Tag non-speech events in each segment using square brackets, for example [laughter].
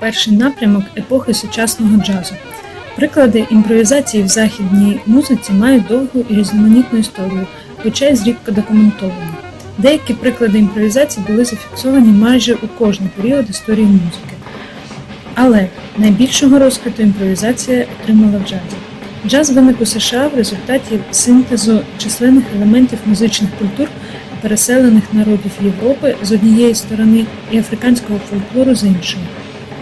перший напрямок епохи сучасного джазу. Приклади імпровізації в західній музиці мають довгу і різноманітну історію, хоча й зрідка документовані. Деякі приклади імпровізації були зафіксовані майже у кожний період історії музики. Але найбільшого розквіту імпровізація отримала в джазі. Джаз виник у США в результаті синтезу численних елементів музичних культур переселених народів Європи з однієї сторони і африканського фольклору з іншої.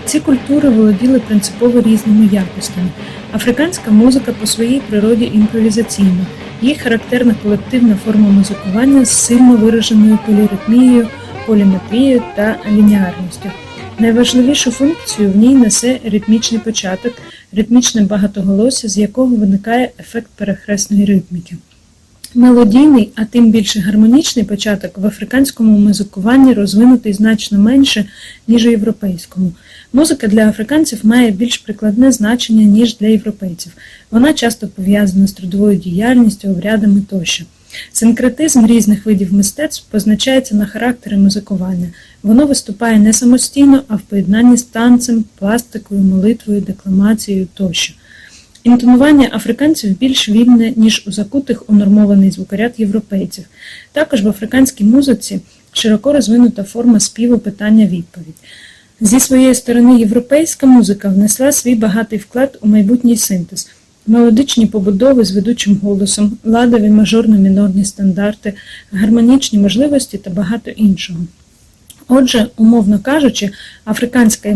Ці культури володіли принципово різними якостями. Африканська музика по своїй природі імпровізаційна, їй характерна колективна форма музикування з сильно вираженою поліритмією, поліметрією та лініарністю. Найважливішу функцію в ній несе ритмічний початок, ритмічне багатоголосся, з якого виникає ефект перехресної ритміки. Мелодійний, а тим більше гармонічний початок в африканському музикуванні розвинутий значно менше, ніж у європейському. Музика для африканців має більш прикладне значення, ніж для європейців. Вона часто пов'язана з трудовою діяльністю, обрядами тощо. Синкретизм різних видів мистецтв позначається на характері музикування. Воно виступає не самостійно, а в поєднанні з танцем, пластикою, молитвою, декламацією тощо. Інтонування африканців більш вільне, ніж у закутих унормований звукоряд європейців. Також в африканській музиці широко розвинута форма співу питання-відповідь. Зі своєї сторони, європейська музика внесла свій багатий вклад у майбутній синтез. Мелодичні побудови з ведучим голосом, ладові мажорно-мінорні стандарти, гармонічні можливості та багато іншого. Отже, умовно кажучи, африканська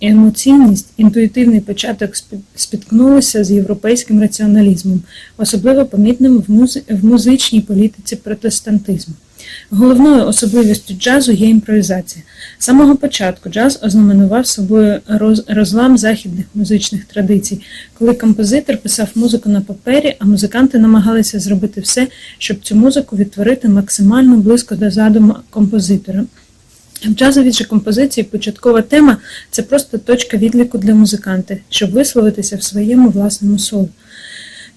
емоційність, інтуїтивний початок спіткнулися з європейським раціоналізмом, особливо помітним в, музичній політиці протестантизму. Головною особливістю джазу є імпровізація. З самого початку джаз ознаменував собою розлам західних музичних традицій, коли композитор писав музику на папері, а музиканти намагалися зробити все, щоб цю музику відтворити максимально близько до задуму композитора. В джазовій же композиції початкова тема це просто точка відліку для музиканта, щоб висловитися в своєму власному соло.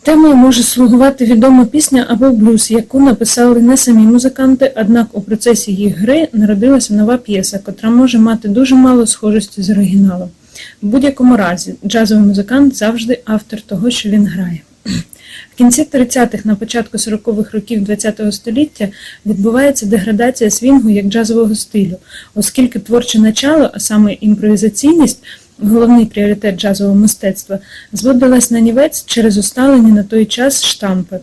Темою може слугувати відома пісня або блюз, яку написали не самі музиканти, однак у процесі їх гри народилася нова п'єса, котра може мати дуже мало схожості з оригіналом. В будь-якому разі, джазовий музикант завжди автор того, що він грає. Кінці 30-х, на початку 40-х років ХХ століття відбувається деградація свінгу як джазового стилю, оскільки творче начало, а саме імпровізаційність, головний пріоритет джазового мистецтва, зводилась на нівець через усталені на той час штампи.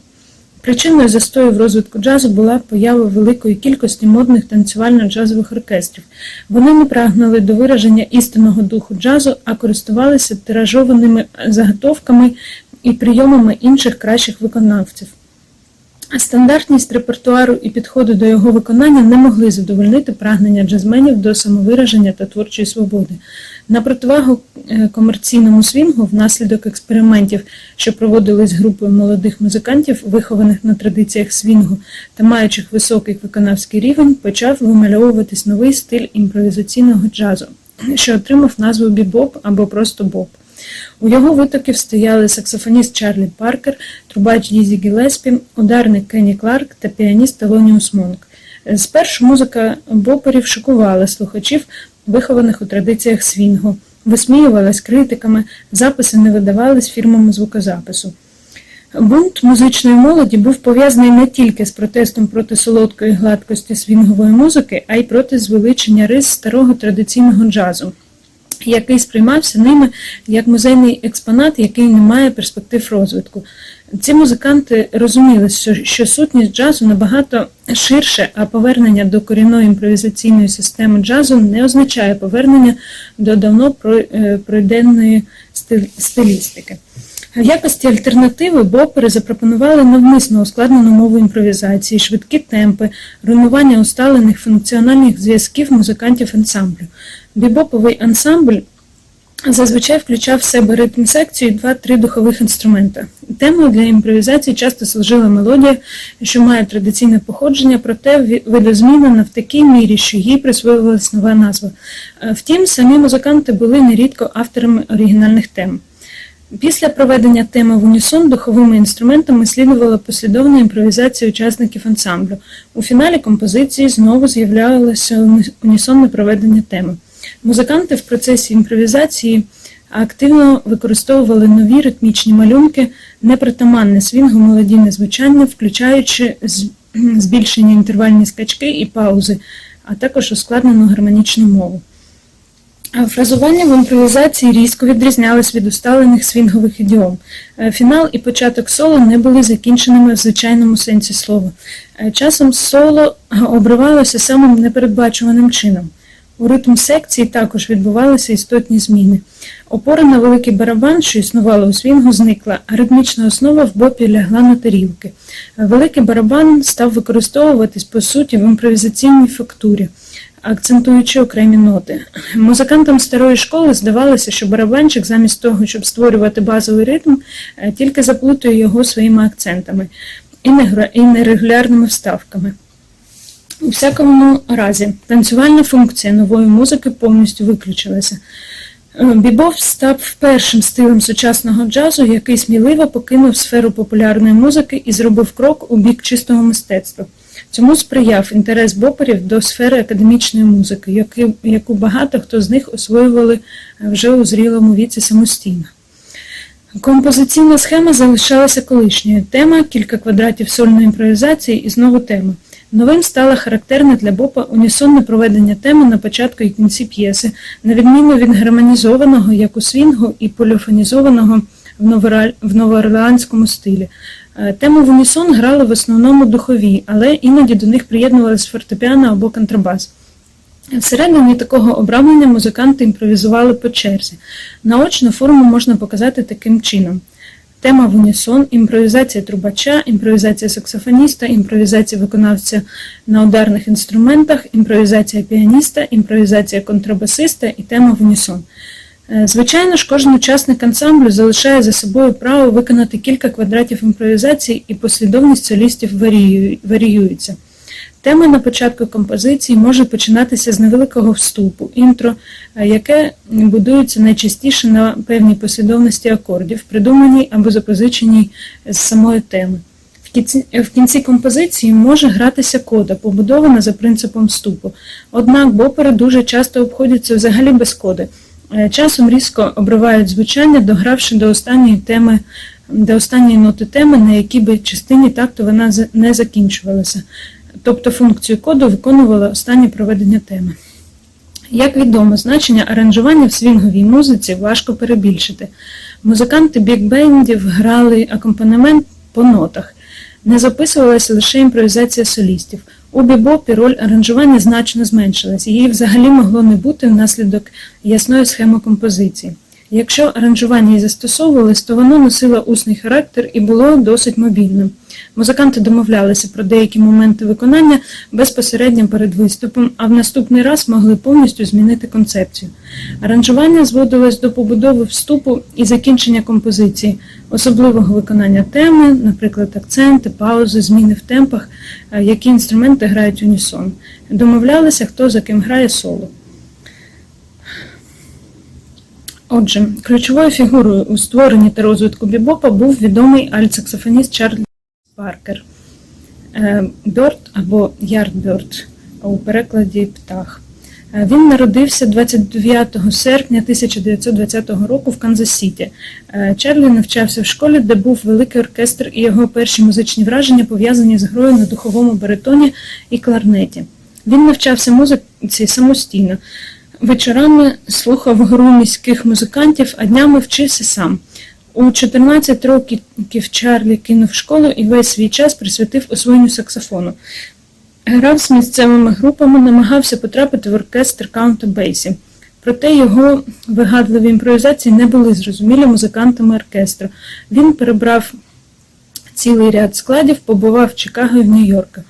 Причиною застою в розвитку джазу була поява великої кількості модних танцювально-джазових оркестрів. Вони не прагнули до вираження істинного духу джазу, а користувалися тиражованими заготовками і прийомами інших кращих виконавців. Стандартність репертуару і підходу до його виконання не могли задовольнити прагнення джазменів до самовираження та творчої свободи. На противагу е, комерційному свінгу, внаслідок експериментів, що проводились групою молодих музикантів, вихованих на традиціях свінгу та маючих високий виконавський рівень, почав вимальовуватись новий стиль імпровізаційного джазу, що отримав назву бібоп або просто боб. У його витоків стояли саксофоніст Чарлі Паркер, трубач Дізі Гілеспі, ударник Кенні Кларк та піаніст Телоніус Монк. Спершу музика боперів шокувала слухачів, вихованих у традиціях свінгу, висміювалась критиками, записи не видавались фірмами звукозапису. Бунт музичної молоді був пов'язаний не тільки з протестом проти солодкої гладкості свінгової музики, а й проти звеличення рис старого традиційного джазу який сприймався ними як музейний експонат, який не має перспектив розвитку. Ці музиканти розуміли, що, сутність джазу набагато ширше, а повернення до корінної імпровізаційної системи джазу не означає повернення до давно е, пройденної стилістики. В якості альтернативи бопери запропонували навмисно ускладнену мову імпровізації, швидкі темпи, руйнування усталених функціональних зв'язків музикантів ансамблю. Бібоповий ансамбль зазвичай включав в себе ритм секцію і два-три духових інструмента. Темою для імпровізації часто служила мелодія, що має традиційне походження, проте видозмінена в такій мірі, що їй присвоювалась нова назва. Е, Втім, самі музиканти були нерідко авторами оригінальних тем. Після проведення теми в унісон духовими інструментами слідувала послідовна імпровізація учасників ансамблю. У фіналі композиції знову з'являлося унісонне проведення теми. Музиканти в процесі імпровізації активно використовували нові ритмічні малюнки, непритаманне свінгу мелодійне звучання, включаючи [clears throat] збільшені інтервальні скачки і паузи, а також ускладнену гармонічну мову. Фразування в імпровізації різко відрізнялись від усталених свінгових ідіом. Е, Фінал і початок соло не були закінченими в звичайному сенсі слова. Е, Часом соло обривалося самим непередбачуваним чином. У ритм секції також відбувалися істотні зміни. Опора на великий барабан, що існувала у свінгу, зникла, а ритмічна основа в бопі лягла на тарілки. Великий барабан став використовуватись по суті в імпровізаційній фактурі акцентуючи окремі ноти. Музикантам старої школи здавалося, що барабанчик замість того, щоб створювати базовий ритм, е, тільки заплутує його своїми акцентами і нерегулярними вставками. У всякому разі, танцювальна функція нової музики повністю виключилася. Е, Бібоп став першим стилем сучасного джазу, який сміливо покинув сферу популярної музики і зробив крок у бік чистого мистецтва. Цьому сприяв інтерес боперів до сфери академічної музики, яку багато хто з них освоювали е, вже у зрілому віці самостійно. Композиційна схема залишалася колишньою. Тема, кілька квадратів сольної імпровізації і знову тема. Новим стало характерне для Бопа унісонне проведення теми на початку і кінці п'єси, на відміну від гармонізованого, як у свінгу, і поліфонізованого в новоорлеанському стилі. Е, Тему в унісон грали в основному духові, але іноді до них приєднувалися фортепіано або контрабас. Всередині такого обрамлення музиканти імпровізували по черзі. Наочно форму можна показати таким чином. Тема в унісон, імпровізація трубача, імпровізація саксофоніста, імпровізація виконавця на ударних інструментах, імпровізація піаніста, імпровізація контрабасиста і тема в унісон. Е, Звичайно ж, кожен учасник ансамблю залишає за собою право виконати кілька квадратів імпровізації, і послідовність солістів варіює- варіюється. Тема на початку композиції може починатися з невеликого вступу, інтро, е, яке будується найчастіше на певній послідовності акордів, придуманій або запозиченій з самої теми. В кінці, кінці композиції може гратися кода, побудована за принципом вступу. Однак бопери дуже часто обходяться взагалі без коди. Е, Часом різко обривають звучання, догравши до останньої теми, до останньої ноти теми, на якій би частині такту вона не закінчувалася. Тобто функцію коду виконувало останнє проведення теми. Як відомо, значення аранжування в свінговій музиці важко перебільшити. Музиканти бікбендів грали акомпанемент по нотах. Не записувалася лише імпровізація солістів. У бібопі роль аранжування значно зменшилась, її взагалі могло не бути внаслідок ясної схеми композиції. Якщо аранжування і застосовувалось, то воно носило усний характер і було досить мобільним. Музиканти домовлялися про деякі моменти виконання безпосередньо перед виступом, а в наступний раз могли повністю змінити концепцію. Аранжування зводилось до побудови вступу і закінчення композиції, особливого виконання теми, наприклад, акценти, паузи, зміни в темпах, е, які інструменти грають унісон. Домовлялися, хто за ким грає соло. Отже, ключовою фігурою у створенні та розвитку бібопа був відомий альтсаксофоніст Чарльз Паркер. Е, Бьорд або Ярдбьорд у перекладі птах. Е, Він народився 29 серпня 1920 року в Канзас-Сіті. Е, Чарлі навчався в школі, де був великий оркестр, і його перші музичні враження пов'язані з грою на духовому баритоні і кларнеті. Він навчався музиці самостійно. Вечорами слухав гру міських музикантів, а днями вчився сам. У 14 років Чарлі кинув школу і весь свій час присвятив освоєнню саксофону. Грав з місцевими групами, намагався потрапити в оркестр каунтербейсі. Проте його вигадливі імпровізації не були зрозумілі музикантами оркестру. Він перебрав цілий ряд складів, побував в Чикаго і в Нью-Йорку.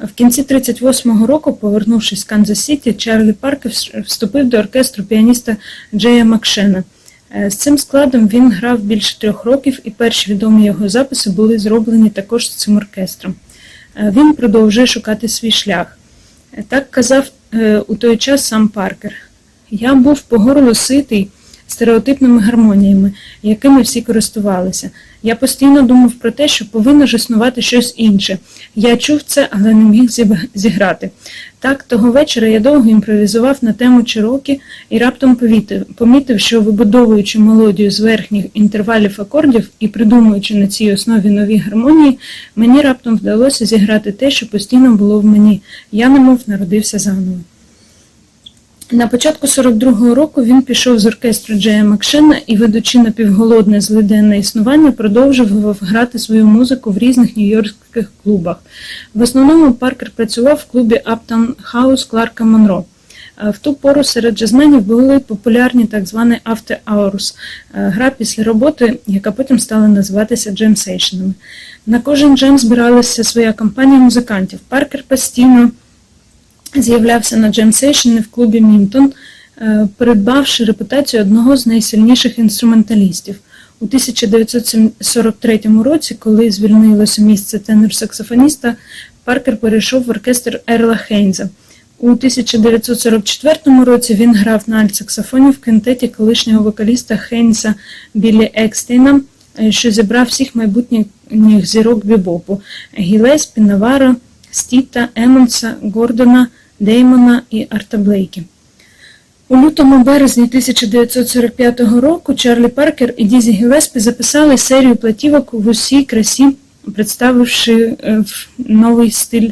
В кінці 38-го року, повернувшись з Канзас-Сіті, Чарлі Паркер вступив до оркестру піаніста Джея Макшена. Е, З цим складом він грав більше трьох років, і перші відомі його записи були зроблені також з цим оркестром. Е, Він продовжує шукати свій шлях. Е, Так казав у той час сам Паркер. Я був по горло ситий стереотипними гармоніями, якими всі користувалися. Я постійно думав про те, що повинно ж існувати щось інше. Я чув це, але не міг зіграти. Так, того вечора я довго імпровізував на тему Чирокі і раптом помітив, що вибудовуючи мелодію з верхніх інтервалів акордів і придумуючи на цій основі нові гармонії, мені раптом вдалося зіграти те, що постійно було в мені. Я немов народився заново. На початку 42-го року він пішов з оркестру Джея Макшена і, ведучи напівголодне злиденне існування, продовжував грати свою музику в різних нью-йоркських клубах. В основному Паркер працював в клубі Uptown House Кларка Монро. Е, В ту пору серед джазменів були популярні так звані after hours – е, гра після роботи, яка потім стала називатися джемсейшенами. На кожен джем збиралася своя компанія музикантів. Паркер постійно з'являвся на джемсейшені в клубі Мінтон, е, придбавши репутацію одного з найсильніших інструменталістів. У 1943 році, коли звільнилося місце тенор-саксофоніста, Паркер перейшов в оркестр Ерла Хейнза. У 1944 році він грав на альтсаксофоні в квінтеті колишнього вокаліста Хейнса Біллі Екстейна, е, що зібрав всіх майбутніх зірок бібопу – Гілеспі, Наваро, Стіта, Емонса, Гордона, Деймона і Арта Блейкі. У лютому березні 1945 року Чарлі Паркер і Дізі Гілеспі записали серію платівок в усій красі, представивши е, новий стиль.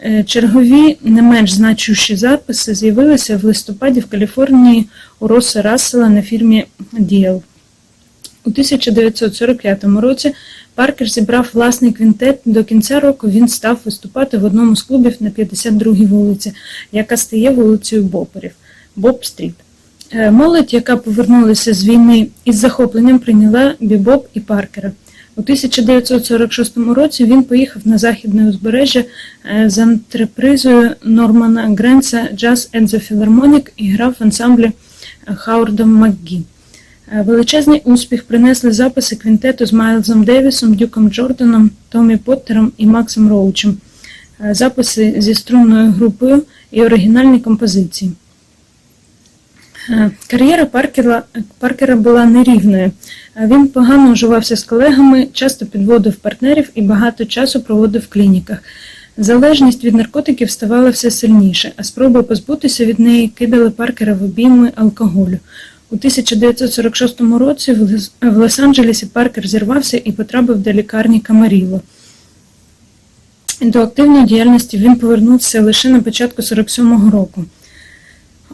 Е, Чергові не менш значущі записи з'явилися в листопаді в Каліфорнії у Роса Рассела на фірмі Діел. У 1945 році Паркер зібрав власний квінтет. До кінця року він став виступати в одному з клубів на 52-й вулиці, яка стає вулицею Боперів Боб-стріт. Е, Молодь, яка повернулася з війни із захопленням, прийняла бібоп і Паркера. У 1946 році він поїхав на західне узбережжя е, з антрепризою Нормана Гренса Jazz and the Philharmonic і грав в ансамблі Хаурда МакГі. Е, Величезний успіх принесли записи квінтету з Майлзом Девісом, Дюком Джорданом, Томі Поттером і Максом Роучем, Е, записи зі струнною групою і оригінальні композиції. Е, Кар'єра Паркера, Паркера була нерівною. Він погано уживався з колегами, часто підводив партнерів і багато часу проводив в клініках. Залежність від наркотиків ставала все сильніше, а спроби позбутися від неї кидали Паркера в обійми алкоголю. У 1946 році в Лос- в Лос-Анджелесі Паркер зірвався і потрапив до лікарні Камаріло. До активної діяльності він повернувся лише на початку 47-го року.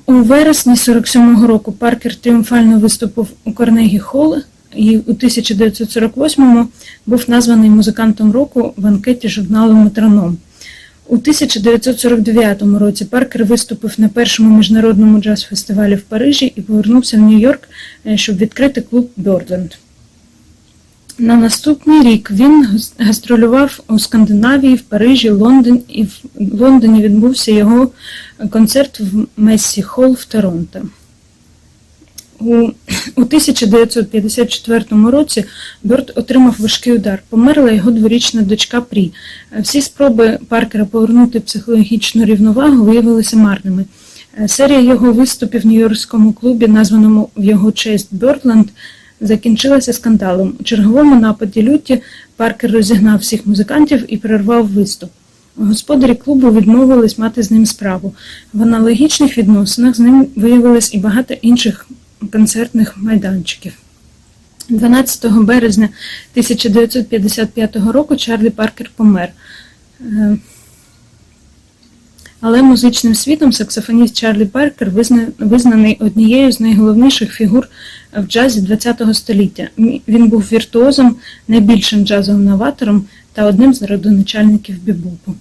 У вересні 47-го року Паркер тріумфально виступив у Карнегі Холл і у 1948-му був названий музикантом року в анкеті журналу Метроном. У 1949 році Паркер виступив на першому міжнародному джаз-фестивалі в Парижі і повернувся в Нью-Йорк, е, щоб відкрити клуб Бьордленд. На наступний рік він гастролював у Скандинавії, в Парижі, Лондон і в Лондоні відбувся його концерт в Мессі Холл в Торонто. У, у 1954 році Бьорд отримав важкий удар. Померла його дворічна дочка Прі. Всі спроби Паркера повернути психологічну рівновагу виявилися марними. Е, Серія його виступів в Нью-Йоркському клубі, названому в його честь Бьордленд, закінчилася скандалом. У черговому нападі люті Паркер розігнав всіх музикантів і перервав виступ. Господарі клубу відмовились мати з ним справу. В аналогічних відносинах з ним виявилось і багато інших концертних майданчиків. 12 березня 1955 року Чарлі Паркер помер. Е, Але музичним світом саксофоніст Чарлі Паркер визнаний однією з найголовніших фігур в джазі ХХ століття. Він був віртуозом, найбільшим джазовим новатором та одним з родоначальників бібопу.